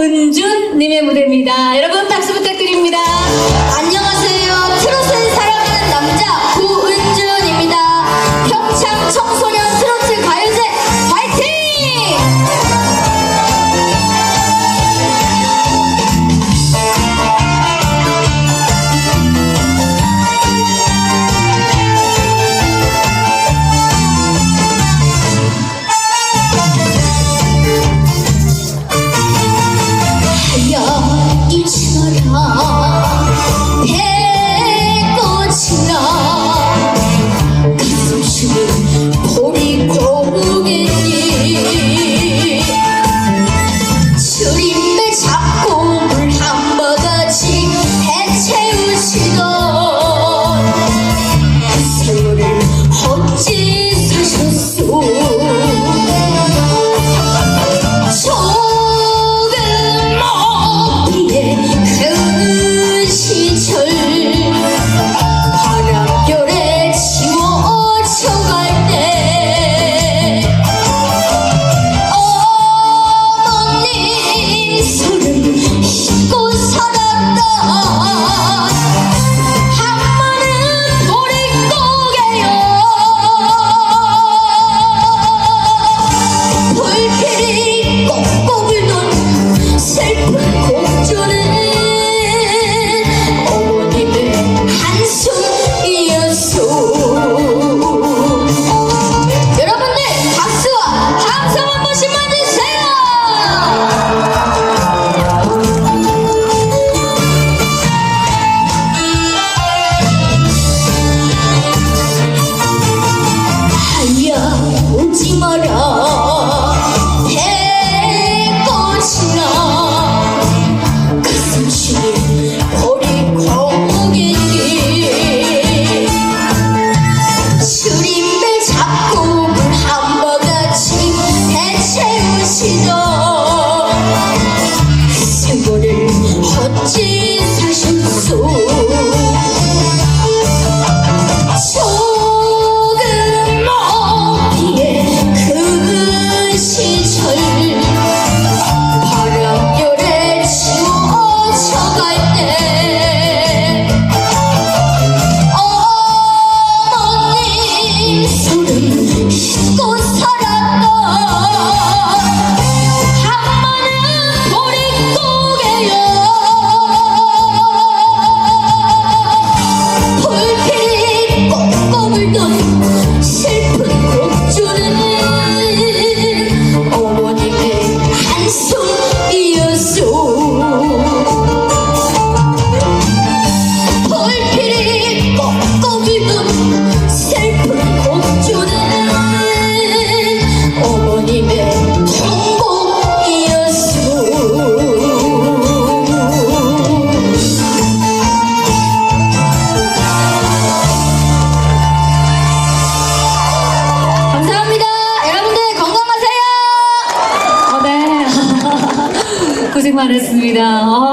은준님의 무대입니다. 여러분 박수 부탁드립니다. 안녕. my God. 고생 많으셨습니다. 어.